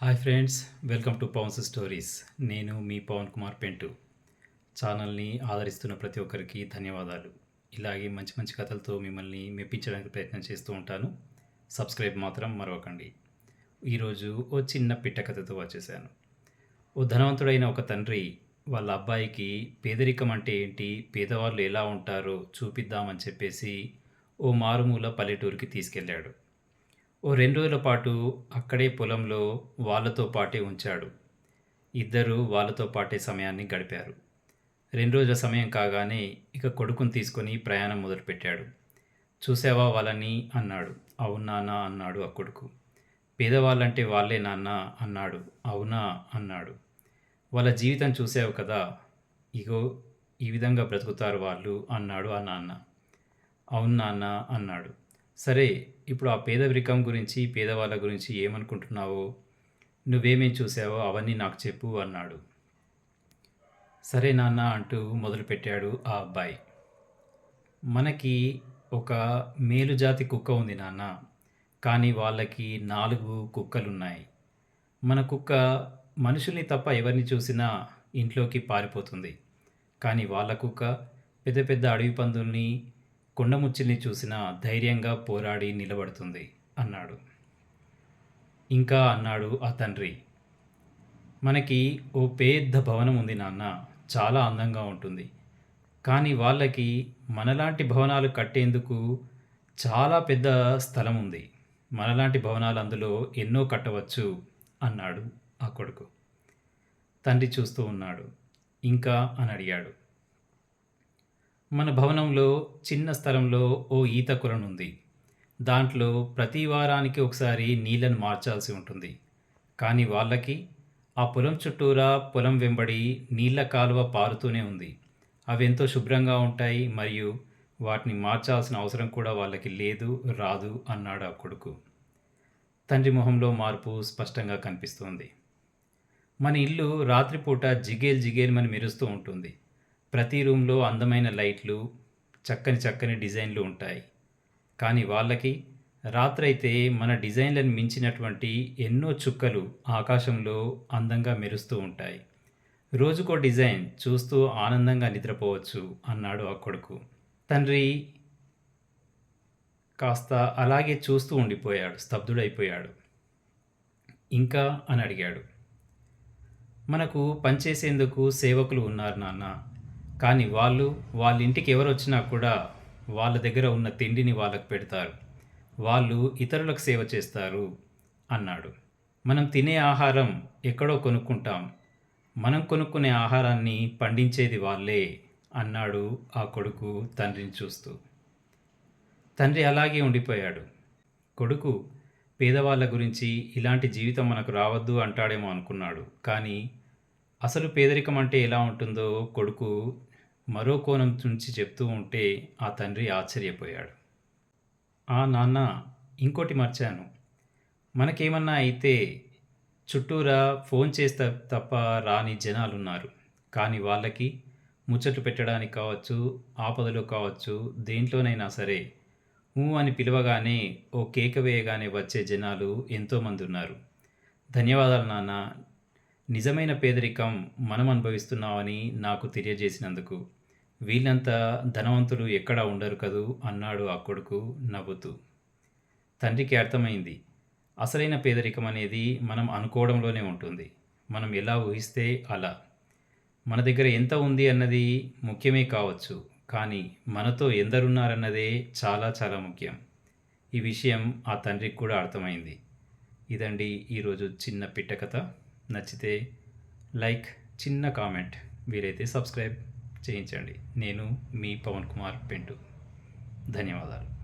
Hi friends welcome to Pavan's stories. నేను మీ పవన్ కుమార్ పెంటు. ఛానల్ని ఆదరిస్తున్న ప్రతి ఒక్కరికి ధన్యవాదాలు. ఇలాగే మంచి మంచి కథలతో మిమ్మల్ని మెప్పించడానికి ప్రయత్నం చేస్తూ ఉంటాను. సబ్స్క్రైబ్ మాత్రం మరొకండి ఈరోజు ఓ చిన్న పిట్ట కథతో వచ్చేసాను. ఓ ధనవంతుడైన ఒక తండ్రి వాళ్ళ అబ్బాయికి పేదరికం అంటే ఏంటి పేదవాళ్ళు ఎలా ఉంటారో చూపిద్దామని చెప్పేసి ఓ మారుమూల పల్లెటూరికి తీసుకెళ్ళాడు. ఓ రెండు రోజుల పాటు అక్కడే పొలంలో వాళ్ళతో పాటే ఉంచాడు. ఇద్దరూ వాళ్ళతో పాటే సమయాన్ని గడిపారు. రెండు రోజుల సమయం కాగానే ఇక కొడుకుని తీసుకొని ప్రయాణం మొదలుపెట్టాడు. చూసావా వాళ్ళని? అన్నాడు. అవును అన్నాడు ఆ కొడుకు. పేదవాళ్ళంటే వాళ్ళే నాన్న అన్నాడు. అవునా అన్నాడు. వాళ్ళ జీవితం చూసావు కదా ఇగో ఈ విధంగా బ్రతుకుతారు వాళ్ళు అన్నాడు ఆ నాన్న. అవును నాన్న అన్నాడు. సరే ఇప్పుడు ఆ పేదరికం గురించి పేదవాళ్ళ గురించి ఏమనుకుంటున్నావో నువ్వేమేం చూసావో అవన్నీ నాకు చెప్పు అన్నాడు. సరే నాన్న అంటూ మొదలుపెట్టాడు ఆ అబ్బాయి. మనకి ఒక మేలుజాతి కుక్క ఉంది నాన్న. కానీ వాళ్ళకి నాలుగు కుక్కలున్నాయి. మన కుక్క మనుషుల్ని తప్ప ఎవరిని చూసినా ఇంట్లోకి పారిపోతుంది. కానీ వాళ్ళ కుక్క పెద్ద పెద్ద అడవి పందుల్ని కొండముచ్చిల్ని చూసినా ధైర్యంగా పోరాడి నిలబడుతుంది అన్నాడు. ఇంకా అన్నాడు ఆ తండ్రి మనకి ఓ పెద్ద భవనం ఉంది నాన్న చాలా అందంగా ఉంటుంది. కానీ వాళ్ళకి మనలాంటి భవనాలు కట్టేందుకు చాలా పెద్ద స్థలం ఉంది. మనలాంటి భవనాలు అందులో ఎన్నో కట్టవచ్చు అన్నాడు ఆ కొడుకు. తండ్రి చూస్తూ ఉన్నాడు. ఇంకా అని అడిగాడు. మన భవనంలో చిన్న స్థలంలో ఓ ఈత కొలనుంది దాంట్లో ప్రతి వారానికి ఒకసారి నీళ్ళను మార్చాల్సి ఉంటుంది. కానీ వాళ్ళకి ఆ పొలం చుట్టూరా పొలం వెంబడి నీళ్ళ కాలువ పారుతూనే ఉంది. అవి ఎంతో శుభ్రంగా ఉంటాయి మరియు వాటిని మార్చాల్సిన అవసరం కూడా వాళ్ళకి లేదు రాదు అన్నాడు ఆ కొడుకు. తండ్రి మొహంలో మార్పు స్పష్టంగా కనిపిస్తోంది. మన ఇల్లు రాత్రిపూట జిగేల్ జిగేల్మని మెరుస్తూ ఉంటుంది. ప్రతి రూమ్లో అందమైన లైట్లు చక్కని చక్కని డిజైన్లు ఉంటాయి. కానీ వాళ్ళకి రాత్రైతే మన డిజైన్లను మించినటువంటి ఎన్నో చుక్కలు ఆకాశంలో అందంగా మెరుస్తూ ఉంటాయి. రోజుకో డిజైన్ చూస్తూ ఆనందంగా నిద్రపోవచ్చు అన్నాడు ఆ కొడుకు. తండ్రి కాస్త అలాగే చూస్తూ ఉండిపోయాడు స్తబ్దుడైపోయాడు. ఇంకా అని అడిగాడు. మనకు పనిచేసేందుకు సేవకులు ఉన్నారు నాన్న. కానీ వాళ్ళు వాళ్ళ ఇంటికి ఎవరు వచ్చినా కూడా వాళ్ళ దగ్గర ఉన్న తిండిని వాళ్ళకు పెడతారు. వాళ్ళు ఇతరులకు సేవ చేస్తారు అన్నాడు. మనం తినే ఆహారం ఎక్కడో కొనుక్కుంటాం. మనం కొనుక్కునే ఆహారాన్ని పండించేది వాళ్ళే అన్నాడు ఆ కొడుకు తండ్రిని చూస్తూ. తండ్రి అలాగే ఉండిపోయాడు. కొడుకు పేదవాళ్ళ గురించి ఇలాంటి జీవితం మనకు రావద్దు అంటాడేమో అనుకున్నాడు. కానీ అసలు పేదరికం అంటే ఎలా ఉంటుందో కొడుకు మరో కోణం నుంచి చెప్తూ ఉంటే ఆ తండ్రి ఆశ్చర్యపోయాడు. ఆ నాన్న ఇంకోటి మర్చాను. మనకేమన్నా అయితే చుట్టూరా ఫోన్ చేస్తే తప్ప రాని జనాలున్నారు. కానీ వాళ్ళకి ముచ్చట్లు పెట్టడానికి కావచ్చు ఆపదలో కావచ్చు దేంట్లోనైనా సరే ఊ అని పిలవగానే ఓ కేక వేయగానే వచ్చే జనాలు ఎంతోమంది ఉన్నారు. ధన్యవాదాలు నాన్న. నిజమైన పేదరికం మనం అనుభవిస్తున్నామని నాకు తెలియజేసినందుకు. వీళ్ళంతా ధనవంతులు ఎక్కడా ఉండరు కదూ అన్నాడు ఆ కొడుకు నవ్వుతూ. తండ్రికి అర్థమైంది. అసలైన పేదరికం అనేది మనం అనుకోవడంలోనే ఉంటుంది. మనం ఎలా ఊహిస్తే అలా. మన దగ్గర ఎంత ఉంది అన్నది ముఖ్యమే కావచ్చు కానీ మనతో ఎందరున్నారన్నదే చాలా చాలా ముఖ్యం. ఈ విషయం ఆ తండ్రికి కూడా అర్థమైంది. ఇదండి ఈరోజు చిన్న పిట్ట కథ నచ్చితే లైక్ చిన్న కామెంట్. వీలైతే సబ్స్క్రైబ్. చేయించండి. నేను మీ పవన్ కుమార్ పెంటు. ధన్యవాదాలు.